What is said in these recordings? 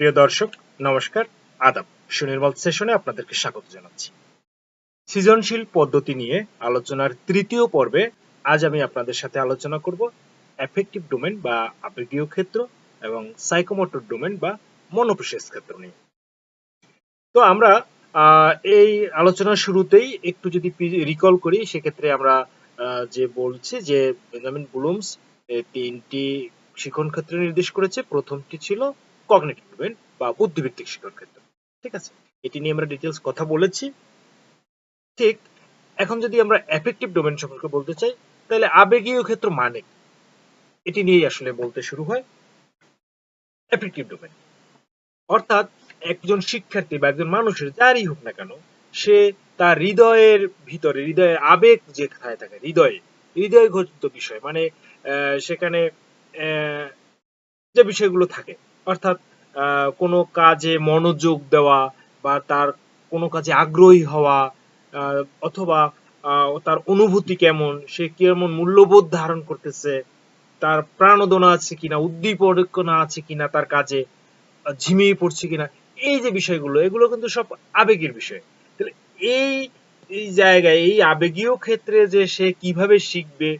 প্রিয় দর্শক, নমস্কার, আদাব। সুনির্মল সেশনে আপনাদেরকে স্বাগত জানাচ্ছি। সৃজনশীল পদ্ধতি নিয়ে আলোচনার তৃতীয় পর্বে আজ আমি আপনাদের সাথে আলোচনা করব এফেক্টিভ ডোমেন বা আবেগীয় ক্ষেত্র এবং সাইকোমোটর ডোমেন বা মনোপ্রসেস ক্ষেত্র নিয়ে। তো আমরা এই আলোচনার শুরুতেই একটু যদি রিকল করি, সেক্ষেত্রে আমরা যে বলছি যে বেঞ্জামিন ব্লুমস তিনটি শিক্ষণ ক্ষেত্র নির্দেশ করেছে। প্রথমটি ছিল কগনিটিভ ডোমেন বা বুদ্ধিভিত্তিক শিক্ষণ ক্ষেত্র। ঠিক আছে? এটি নিয়ে আমরা ডিটেলস কথা বলেছি। ঠিক, এখন যদি আমরা এফেক্টিভ ডোমেন সম্পর্কে বলতে চাই, তাহলে আবেগীয় ক্ষেত্র মানে এটি নিয়েই আসলে বলতে শুরু হয়। এফেক্টিভ ডোমেন অর্থাৎ একজন শিক্ষার্থী বা একজন মানুষের যারই হোক না কেন, সে তার হৃদয়ের ভিতরে, হৃদয়ের আবেগ যেখানে থাকে, হৃদয়ে হৃদয় ঘটিত বিষয় মানে সেখানে যে বিষয়গুলো থাকে অর্থাৎ কোনো কাজে মনোযোগ দেওয়া বা তার কোনো কাজে আগ্রহী হওয়া অথবা তার অনুভূতি কেমন, সে কেমন মূল্যবোধ ধারণ করতেছে, তার প্রাণোদনা আছে কিনা, উদ্দীপনা আছে কিনা তার কাজে ঝিমিয়ে পড়ছে কিনা, এই যে বিষয়গুলো, এগুলো কিন্তু সব আবেগের বিষয়। তাহলে এই এই জায়গায়, এই আবেগীয় ক্ষেত্রে যে সে কীভাবে শিখবে,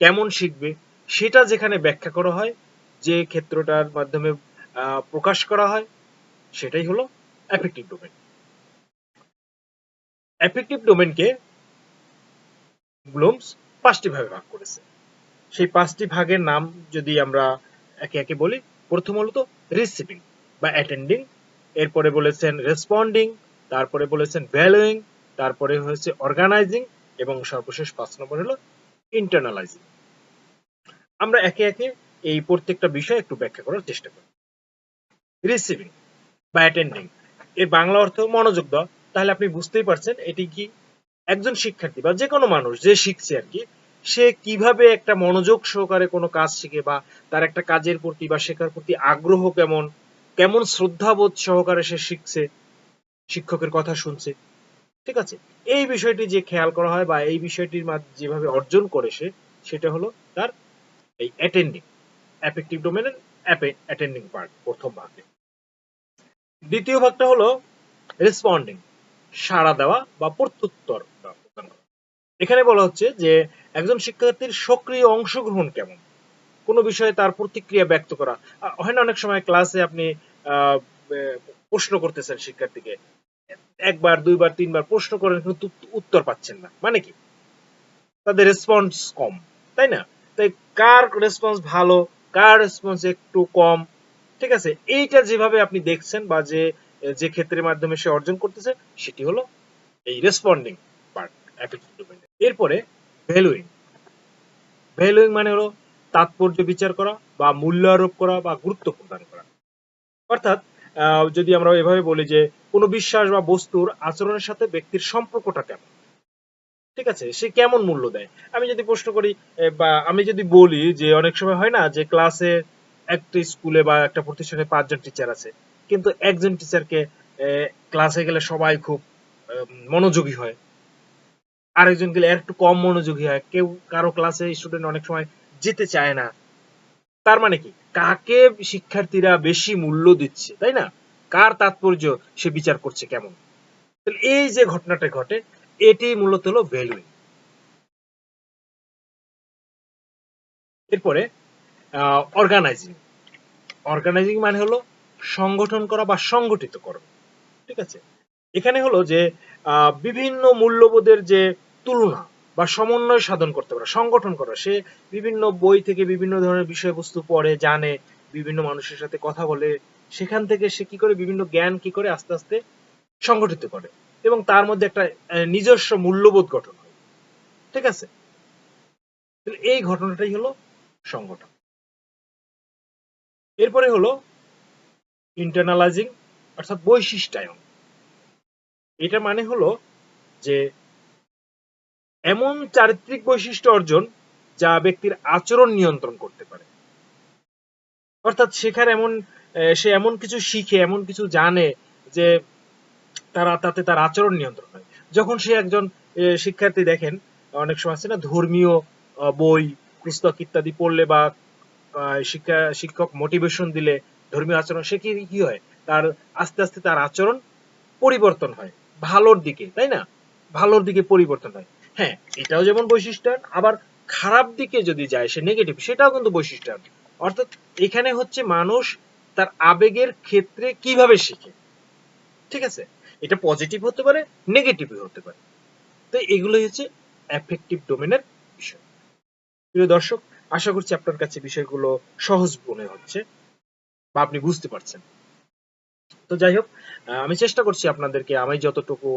কেমন শিখবে, সেটা যেখানে ব্যাখ্যা করা হয় যে ক্ষেত্রটার মাধ্যমে প্রকাশ করা হয়, সেটাই হলো অ্যাফেক্টিভ ডোমেন অ্যাফেক্টিভ ডোমেনকে ব্লুমস পাঁচটি ভাগে ভাগ করেছে। সেই পাঁচটি ভাগের নাম যদি আমরা একে একে বলি, প্রথম হলো তো রিসিভিং বা অ্যাটেন্ডিং এরপরে বলেছেন রেসপন্ডিং তারপরে বলেছেন ভ্যালুইং তারপরে হয়েছে অর্গানাইজিং এবং সর্বশেষ পাঁচ নম্বর হলো ইন্টারনালাইজিং আমরা একে একে এই প্রত্যেকটা বিষয় একটু ব্যাখ্যা করার চেষ্টা করি রিসিভিং বা অ্যাটেন্ডিং এর বাংলা অর্থ মনোযোগ দেওয়া তাহলে আপনি বুঝতেই পারছেন এটি কি একজন শিক্ষার্থী বা যে কোনো মানুষ যে শিখছে আর কি, সে কীভাবে একটা মনোযোগ সহকারে কোনো কাজ শিখে বা তার একটা কাজের প্রতি বা শেখার প্রতি আগ্রহ কেমন কেমন শ্রদ্ধাবোধ সহকারে সে শিখছে, শিক্ষকের কথা শুনছে, ঠিক আছে? এই বিষয়টি যে খেয়াল করা হয় বা এই বিষয়টির যেভাবে অর্জন করে সে, সেটা হলো তার এই অ্যাটেন্ডিং অ্যাফেক্টিভ ডোমেনের অ্যাটেন্ডিং পার্ট, প্রথম ভাগে দ্বিতীয় ভাগটা হলো রেসপন্ডিং সাড়া দেওয়া বা প্রত্যুত্তর। এখানে বলা হচ্ছে যে একজন শিক্ষার্থীর সক্রিয় অংশগ্রহণ কেমন? কোনো বিষয়ে তার প্রতিক্রিয়া ব্যক্ত করা। হয় না অনেক সময় ক্লাসে আপনি প্রশ্ন করতেছেন শিক্ষার্থীকে। একবার, দুইবার, তিনবার প্রশ্ন করেন কিন্তু উত্তর পাচ্ছেন না। মানে কি? তাদের রেসপন্স কম, তাই না? তাই কার রেসপন্স ভালো? কার রেসপন্স একটু কম, ঠিক আছে? এইটা যেভাবে আপনি দেখছেন বা যে যে ক্ষেত্রের মাধ্যমে সে অর্জন করতেছে, সেটি হলো এই রেসপন্ডিং পার্ট অ্যাফেক্টিভ ডোমেইন এরপরে ভ্যালুইং ভ্যালুইং মানে হলো তাৎপর্য বিচার করা বা মূল্য আরোপ করা বা গুরুত্ব প্রদান করা। অর্থাৎ যদি আমরা এভাবে বলি যে কোনো বিশ্বাস বা বস্তুর আচরণের সাথে ব্যক্তির সম্পর্কটা কেমন? ঠিক আছে? সে কেমন মূল্য দেয়? আমি যদি প্রশ্ন করি বা আমি যদি বলি যে অনেক সময় হয় না যে ক্লাসে একটা স্কুলে বা একটা প্রতিষ্ঠানে পাঁচজন টিচার আছে। কিন্তু একজন টিচারকে ক্লাসে গেলে সবাই খুব মনোযোগী হয়। আরেকজন গেলে একটু কম মনোযোগী হয়। কেউ কারও ক্লাসে স্টুডেন্ট অনেক সময় যেতে চায় না। তার মানে কি? কাকে শিক্ষার্থীরা বেশি মূল্য দিচ্ছে, তাই না? কার তাৎপর্য সে বিচার করছে কেমন? এই যে ঘটনাটা ঘটে এটি মূলত হলো ভ্যালুইং। এরপরে অর্গানাইজিং অর্গানাইজিং মানে হলো সংগঠন করা বা সংগঠিত করা ঠিক আছে? এখানে হলো যে বিভিন্ন মূল্যবোধের যে তুলনা বা সমন্বয় সাধন করতে পারা, সংগঠন করা, সে বিভিন্ন বই থেকে বিভিন্ন ধরনের বিষয়বস্তু পড়ে, জানে, বিভিন্ন মানুষের সাথে কথা বলে, সেখান থেকে সে কি করে বিভিন্ন জ্ঞান কি করে আস্তে আস্তে সংগঠিত করে। এবং তার মধ্যে একটা নিজস্ব মূল্যবোধ গঠন হয়। ঠিক আছে? এই ঘটনাটাই হলো সংগঠন। এরপরে হলো ইন্টারনালাইজিং অর্থাৎ বৈশিষ্ট্যায়ন। এটা মানে হলো যে, এমন চারিত্রিক বৈশিষ্ট্য অর্জন যা ব্যক্তির আচরণ নিয়ন্ত্রণ করতে পারে। অর্থাৎ শেখার এমন সে এমন কিছু শিখে, এমন কিছু জানে যে তারা তাতে তার আচরণ নিয়ন্ত্রণ হয় যখন সে একজন শিক্ষার্থী দেখেন, অনেক সময় আছে না, ধর্মীয় বই, পুস্তক ইত্যাদি পড়লে বা শিক্ষা, শিক্ষক মোটিভেশন দিলে ধর্মীয় আচরণ, সে কি হয়? তার, আস্তে আস্তে তার আচরণ পরিবর্তন হয়। ভালোর দিকে, তাই না? ভালোর দিকে পরিবর্তন হয়। হ্যাঁ এটাও যেমন বৈশিষ্ট্য, আবার খারাপ দিকে যদি যায়, সে নেগেটিভ সেটাও কিন্তু বৈশিষ্ট্য অর্থাৎ এখানে হচ্ছে মানুষ তার আবেগের ক্ষেত্রে কীভাবে শিখে? ঠিক আছে? এটা পজিটিভ হতে পারে নেগেটিভ হতে পারে। তো এগুলোই হচ্ছে অ্যাফেক্টিভ ডোমেনের বিষয়। প্রিয় দর্শক, আশা করছি আপনার কাছে বিষয়গুলো সহজ মনে হচ্ছে বা আপনি বুঝতে পারছেন। তো যাই হোক আমি চেষ্টা করছি আপনাদেরকে, আমি যতটুকু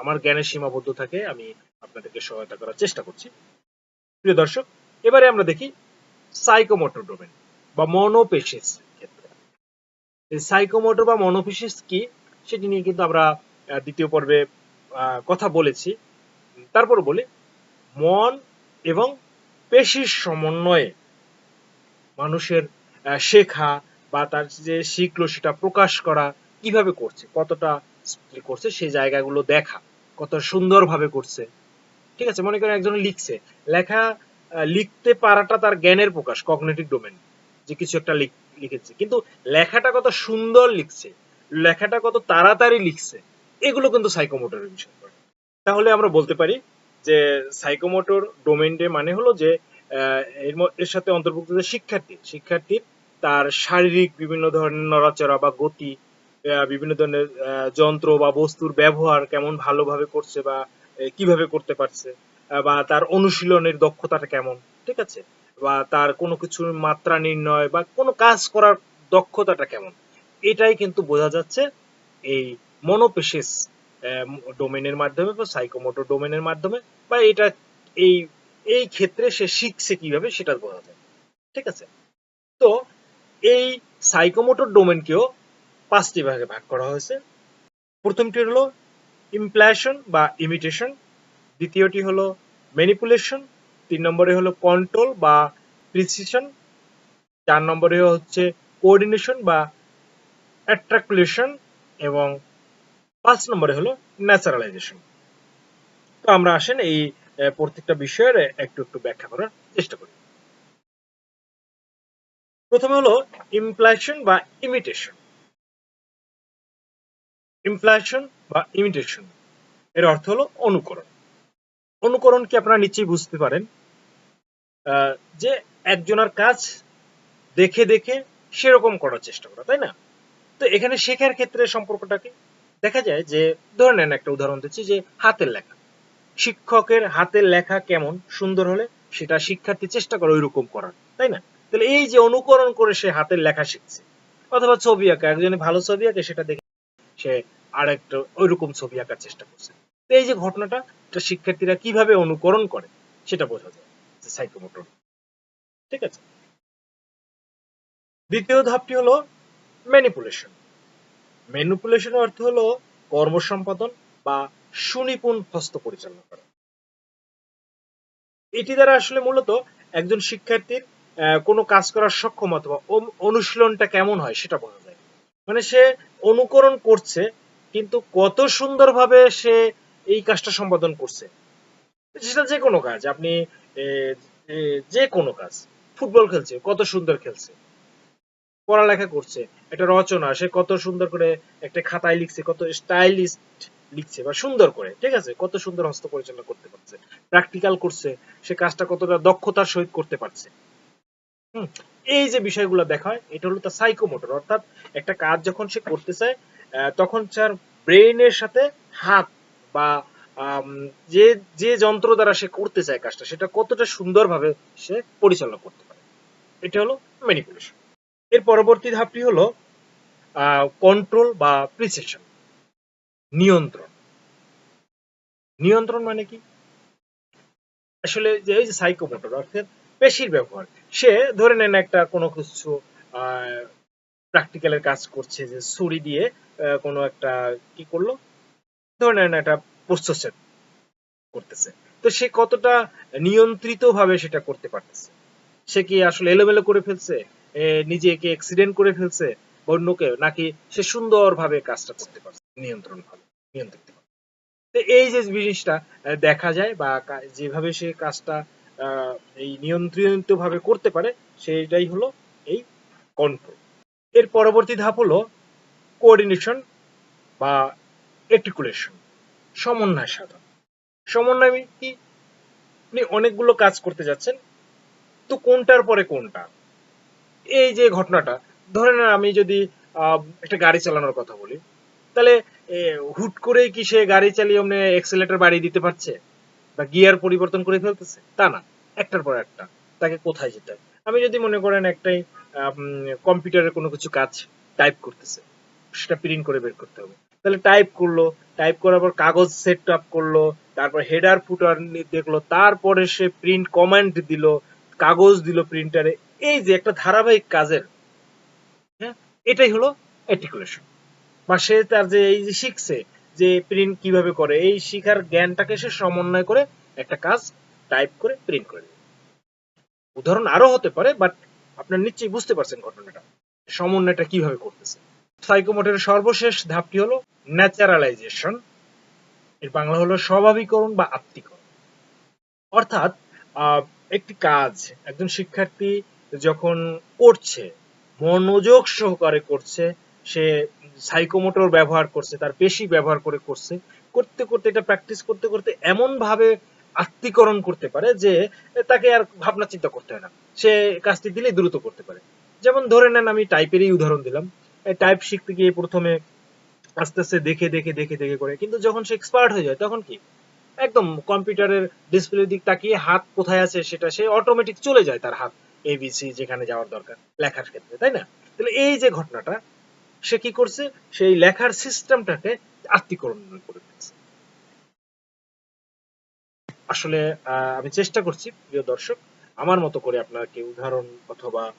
আমার জ্ঞানের সীমাবদ্ধ থাকে, আমি আপনাদেরকে সহায়তা করার চেষ্টা করছি। প্রিয় দর্শক, এবারে আমরা দেখি সাইকোমোটর ডোমেন বা মনোপেশিস ক্ষেত্রে। সাইকোমোটর বা মনোপেশিস কি? সেটি নিয়ে কিন্তু আমরা দ্বিতীয় পর্বে কথা বলেছি। তারপর বলি, মন এবং পেশির সমন্বয়ে মানুষের শেখা বা তার যে শিখলো সেটা প্রকাশ করা কীভাবে করছে, কতটা করছে, সেই জায়গাগুলো দেখা, কত সুন্দরভাবে করছে। ঠিক আছে? মনে করেন একজন লিখছে। লেখা লিখতে পারাটা তার জ্ঞানের প্রকাশ কগনিটিভ ডোমেন যে কিছু একটা লিখ- লিখেছে। কিন্তু লেখাটা কত সুন্দর লিখছে লেখাটা কত তাড়াতাড়ি লিখছে, এগুলো কিন্তু সাইকোমোটরের বিষয়। তাহলে আমরা বলতে পারি যে সাইকোমোটর ডোমেনডে মানে হলো যে এর সাথে অন্তর্ভুক্ত যে শিক্ষার্থী শিক্ষার্থীর তার শারীরিক বিভিন্ন ধরনের নড়াচড়া বা গতি বিভিন্ন ধরনের যন্ত্র বা বস্তুর ব্যবহার কেমন ভালোভাবে করছে বা কীভাবে করতে পারছে বা তার অনুশীলনের দক্ষতাটা কেমন, ঠিক আছে? বা তার কোনো কিছুর মাত্রা নির্ণয় বা কোনো কাজ করার দক্ষতাটা কেমন? এটাই কিন্তু বোঝা যাচ্ছে এই মনোপেশিস ডোমেনের মাধ্যমে বা সাইকোমোটর ডোমেনের মাধ্যমে বা এটা এই এই ক্ষেত্রে সে শিখছে কীভাবে সেটা বোঝা যায়। ঠিক আছে? তো এই সাইকোমোটর ডোমেনকেও পাঁচটি ভাগে ভাগ করা হয়েছে। প্রথমটি হলো ইমপ্ল্যাশন বা ইমিটেশন দ্বিতীয়টি হলো ম্যানিপুলেশন তিন নম্বরে হলো কন্ট্রোল বা প্রিসিশন চার নম্বরে হচ্ছে কোঅর্ডিনেশন বা অ্যাট্রাকুলেশন এবং পাঁচ নম্বরে হলো ন্যাচারালাইজেশন তো আমরা আসেন এই প্রত্যেকটা বিষয়ের একটু একটু ব্যাখ্যা করার চেষ্টা করি। প্রথমে হলো ইমপ্লাইশন বা ইমিটেশন ইমপ্লাইশন বা ইমিটেশন এর অর্থ হলো অনুকরণ। অনুকরণ কি আপনারা নিশ্চয়ই বুঝতে পারেন? যে একজনের কাজ দেখে দেখে সেরকম করার চেষ্টা করা, তাই না? তো এখানে শেখার ক্ষেত্রে সম্পর্কটা কি? দেখা যায় যে, ধরে নেন একটা উদাহরণ দিচ্ছি যে, হাতের লেখা। শিক্ষকের হাতের লেখা কেমন? সুন্দর হলে সেটা শিক্ষার্থী চেষ্টা করে ওইরকম করার, তাই না? তাহলে এই যে অনুকরণ করে সে হাতের লেখা শিখছে, অথবা ছবি আঁকা, একজনে ভালো ছবি আঁকে, সেটা দেখে সে আরেকটা ওইরকম ছবি আঁকার চেষ্টা করছে। তো এই যে ঘটনাটা, এটা শিক্ষার্থীরা কীভাবে অনুকরণ করে, সেটা বোঝা যায় সাইকোমোটর ঠিক আছে? দ্বিতীয় ধাপটি হলো ম্যানিপুলেশন ম্যানিপুলেশন অর্থ হলো কর্ম সম্পাদন বা সুনিপুণ হস্ত পরিচালনা করা। এটি দ্বারা আসলে মূলত একজন শিক্ষার্থীর কোনো কাজ করার সক্ষমতা বা অনুশীলনটা কেমন হয় সেটা বোঝা যায়। মানে সে অনুকরণ করছে, কিন্তু কত সুন্দরভাবে সে এই কাজটা সম্পাদন করছে। সেটা যে কোনো কাজ, আপনি যে কোনো কাজ, ফুটবল খেলছে, কত সুন্দর খেলছে। পড়ালেখা করছে, একটা রচনা, সে কত সুন্দর করে একটা খাতায় লিখছে, কত স্টাইলিস্ট লিখছে বা সুন্দর করে, ঠিক আছে? কত সুন্দর হস্ত পরিচালনা করতে পারছে প্র্যাকটিক্যাল করছে, সে কাজটা কতটা দক্ষতার সহিত করতে পারছে। এই যে বিষয়গুলো দেখা হয় এটা হলো তার সাইকোমোটর অর্থাৎ একটা কাজ যখন সে করতে চায় তখন তার ব্রেইনের সাথে হাত বা যে যে যন্ত্র দ্বারা সে করতে চায় কাজটা, সেটা কতটা সুন্দরভাবে সে পরিচালনা করতে পারে। এটা হলো ম্যানিপুলেশন এর পরবর্তী ধাপটি হলো কন্ট্রোল বা প্রিসিশন নিয়ন্ত্রণ। নিয়ন্ত্রণ মানে কি? আসলে যে এই যে সাইকোমোটর অর্থাৎ পেশির ব্যবহার, সে ধরে নেন একটা কোনো কিছু প্র্যাকটিক্যালের কাজ করছে যে ছুরি দিয়ে কোনো একটা কি করল? ধরে নেন একটা প্রসেসর করতেছে। তো সে কতটা নিয়ন্ত্রিত ভাবে সেটা করতে পারতেছে? সে কি আসলে এলোমেলো করে ফেলছে? নিজেকে অ্যাক্সিডেন্ট করে ফেলছে বা অন্যকে নাকি সে সুন্দরভাবে কাজটা করতে পারছে? নিয়ন্ত্রণ ভাবে নিয়ন্ত্রিত তো এই যে জিনিসটা দেখা যায় বা যেভাবে সে কাজটা এই নিয়ন্ত্রিত ভাবে করতে পারে সেটাই হলো এই কন্ট্রোল এর পরবর্তী ধাপ হলো কোঅর্ডিনেশন বা এটিকুলেশন সমন্বয় সাধন। সমন্বয় কি? আপনি অনেকগুলো কাজ করতে যাচ্ছেন, তো কোনটার পরে কোনটা? এই যে ঘটনাটা, ধরে নেন আমি যদি একটা গাড়ি চালানোর কথা বলি, তাহলে হুট করে কি সে গাড়ি চালিয়ে অমনি এক্সেলেটর বাড়িয়ে দিতে পারছে? বা গিয়ার পরিবর্তন করে ফেলতেছে? তা না, একটার পর একটা, তাকে কোথায় যেতে হয় আমি যদি মনে করেন একটাই কম্পিউটারের কোনো কিছু কাজ টাইপ করতেছে, সেটা প্রিন্ট করে বের করতে হবে। তাহলে টাইপ করল টাইপ করার পর কাগজ সেট আপ করল, তারপর হেডার ফুটার দেখল, তারপরে সে প্রিন্ট কমান্ড দিল, কাগজ দিল প্রিন্টারে এই যে একটা ধারাবাহিক কাজের হ্যাঁ এটাই হলো আর্টিকুলেশন বা সে তার যে এই যে শিখছে যে প্রিন্ট কীভাবে করে, এই শিখার জ্ঞানটাকে সে সমন্বয় করে একটা কাজ টাইপ করে প্রিন্ট করে। উদাহরণ আরও হতে পারে বাট আপনার নিশ্চয়ই বুঝতে পারছেন ঘটনাটা। সমন্বয়টা কীভাবে করতেছে। সাইকোমোটরের সর্বশেষ ধাপটি হলো ন্যাচারালাইজেশন এর বাংলা হলো স্বাভাবিকরণ বা আত্মীকরণ। অর্থাৎ একটি কাজ, একজন শিক্ষার্থী যখন করছে, মনোযোগ সহকারে করছে, সে সাইকোমোটর ব্যবহার করছে, তার পেশি ব্যবহার করে করছে, করতে করতে এটা প্র্যাকটিস করতে করতে এমন ভাবে আত্মীকরণ করতে পারে যে তাকে আর ভাবনা চিন্তা করতে হয় না। সে কাজটি দিলেই দ্রুত করতে পারে। যেমন ধরে নেন আমি টাইপেরই উদাহরণ দিলাম। টাইপ শিখতে গিয়ে প্রথমে আস্তে আস্তে দেখে দেখে দেখে দেখে করে, কিন্তু যখন সে এক্সপার্ট হয়ে যায়, তখন কি? একদম কম্পিউটারের ডিসপ্লের দিক তাকিয়ে হাত কোথায় আছে সেটা সে অটোমেটিক চলে যায় তার হাত। এবিসি যেখানে যাওয়ার দরকার, লেখার ক্ষেত্রে, তাই না? তাহলে এই যে ঘটনাটা, সে কি করছে? সেই লেখার সিস্টেমটাকে আত্মীকরণ করে ফেলছে। আসলে আমি চেষ্টা করছি, প্রিয় দর্শক, আমার মতো করে আপনাকে উদাহরণ অথবা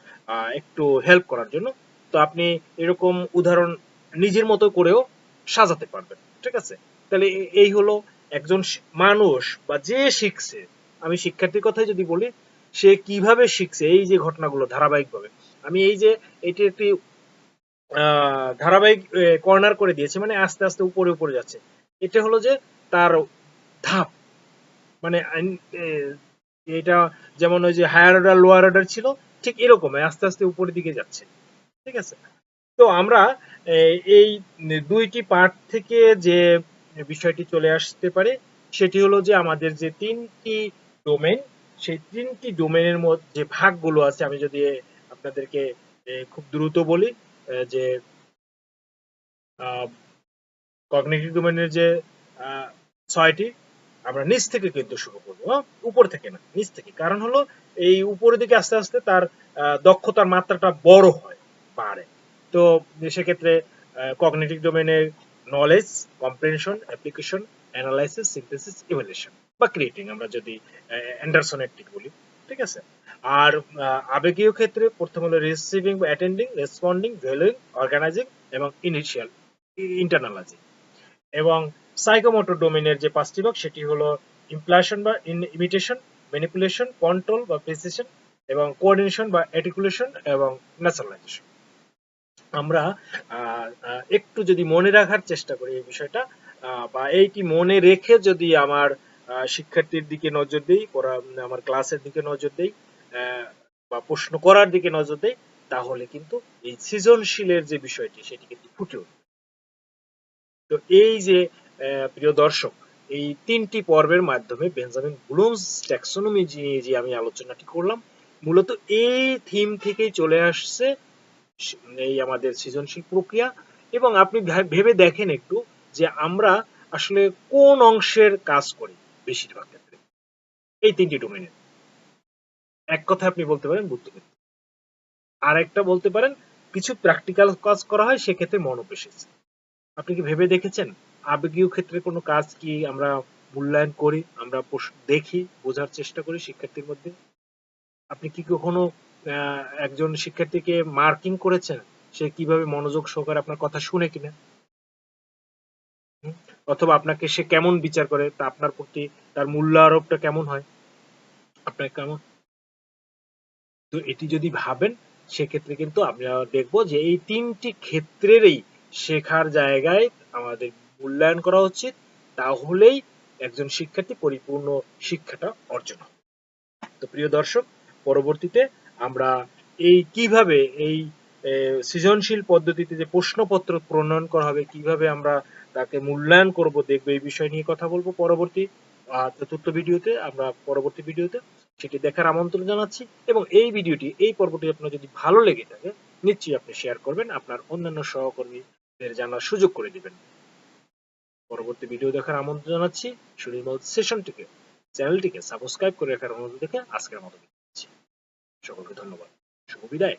একটু হেল্প করার জন্য। তো আপনি এরকম উদাহরণ নিজের মতো করেও সাজাতে পারবেন, ঠিক আছে? তাহলে এই হলো একজন মানুষ বা যে শিখছে। আমি শিক্ষার্থীর কথাই যদি বলি সে কীভাবে শিখছে এই যে ঘটনাগুলো ধারাবাহিকভাবে? আমি এই যে এটি একটি ধারাবাহিক কর্নার করে দিয়েছে মানে আস্তে আস্তে উপরে উপরে যাচ্ছে। এটা হলো যে তার ধাপ। মানে এটা যেমন ওই যে হায়ার অর্ডার লোয়ার অর্ডার ছিল, ঠিক এরকম, আস্তে আস্তে উপরের দিকে যাচ্ছে। ঠিক আছে? তো আমরা এই দুইটি পার্ট থেকে যে বিষয়টি চলে আসতে পারে, সেটি হলো যে আমাদের যে তিনটি ডোমেন সেই তিনটি ডোমেনের মধ্যে যে ভাগগুলো আছে, আমি যদি আপনাদেরকে খুব দ্রুত বলি যে কগনিটিভ ডোমেনের যে ছয়টি, আমরা নিচ থেকে কিন্তু শুরু করব? উপর থেকে না, নিচ থেকে কারণ হলো, এই উপরের দিকে আস্তে আস্তে তার দক্ষতার মাত্রাটা বড় হয়, বাড়ে তো সেক্ষেত্রে কগনিটিভ ডোমেনের knowledge comprehension application analysis synthesis evaluation বা ক্রিয়েটিং আমরা যদি অ্যান্ডারসনের টিক বলি, ঠিক আছে? আর আবেগীয় ক্ষেত্রে প্রথম হলো রিসিভিং বা অ্যাটেন্ডিং রেসপন্ডিং ভ্যালুইং অর্গানাইজিং এবং ইনিশিয়াল ইন্টারনালাইজিং এবং সাইকোমোটর ডোমেনের যে পাঁচটি ভাগ, সেটি হলো ইমপ্লাশন বা ইমিটেশন ম্যানিপুলেশন কন্ট্রোল বা প্রেসিশন এবং কোঅর্ডিনেশন বা আর্টিকুলেশন এবং ন্যাচারালাইজেশন আমরা একটু যদি মনে রাখার চেষ্টা করি এই বিষয়টা বা এইটি মনে রেখে যদি আমার শিক্ষার্থীর দিকে নজর দেই, পড়া আমার ক্লাসের দিকে নজর দেই বা প্রশ্ন করার দিকে নজর দেই, তাহলে কিন্তু এই সৃজনশীলের যে বিষয়টি, সেটি কিন্তু ফুটে উঠবে তো এই যে প্রিয় দর্শক, এই তিনটি পর্বের মাধ্যমে বেঞ্জামিন ব্লুমস ট্যাক্সোনমি নিয়ে যে আমি আলোচনাটি করলাম, মূলত এই থিম থেকেই চলে আসছে এই আমাদের সৃজনশীল প্রক্রিয়া। এবং আপনি ভেবে দেখেন একটু যে আমরা আসলে কোন অংশের কাজ করি। বেশিরভাগ ক্ষেত্রে এই তিনটি ডোমেনে এক কথা আপনি বলতে পারেন বুদ্ধিবৃত্তি আর একটা বলতে পারেন, কিছু প্র্যাকটিক্যাল কাজ করা হয়, সেক্ষেত্রে মনোপেশিস আপনি কি ভেবে দেখেছেন? আবেগীয় ক্ষেত্রে কোনো কাজ কি আমরা মূল্যায়ন করি, আমরা দেখি, বোঝার চেষ্টা করি শিক্ষার্থীর মধ্যে? আপনি কি কখনো একজন শিক্ষার্থীকে মার্কিং করেছেন? সে কীভাবে মনোযোগ সহকারে আপনার কথা শুনে কিনা? অথবা আপনাকে সে কেমন বিচার করে, তা আপনার প্রতি তার মূল্য আরোপটা কেমন হয়? আপনার কেমন? তো এটি যদি ভাবেন, সেক্ষেত্রে কিন্তু আমরা দেখব যে এই তিনটি ক্ষেত্রেরই শেখার জায়গায় আমাদের মূল্যায়ন করা উচিত। তাহলেই একজন শিক্ষার্থী পরিপূর্ণ শিক্ষাটা অর্জন হবে। তো প্রিয় দর্শক, পরবর্তীতে আমরা এই কীভাবে এই সৃজনশীল পদ্ধতিতে যে প্রশ্নপত্র প্রণয়ন করা হবে, কীভাবে আমরা তাকে মূল্যায়ন করব, দেখব এই বিষয় নিয়ে কথা বলব পরবর্তী চতুর্থ ভিডিওতে, আমরা পরবর্তী ভিডিওতে সেটি দেখার আমন্ত্রণ জানাচ্ছি এবং এই ভিডিওটি, এই পর্বটি আপনার যদি ভালো লেগে থাকে, নিশ্চয়ই আপনি শেয়ার করবেন, আপনার অন্যান্য সহকর্মীদের জানার সুযোগ করে দিবেন। পরবর্তী ভিডিও দেখার আমন্ত্রণ জানাচ্ছি সুনির্মল সেশনটিকে চ্যানেলটিকে সাবস্ক্রাইব করে রাখার অনুরোধ দেখে আজকের মতো সকলকে ধন্যবাদ। শুভ বিদায়।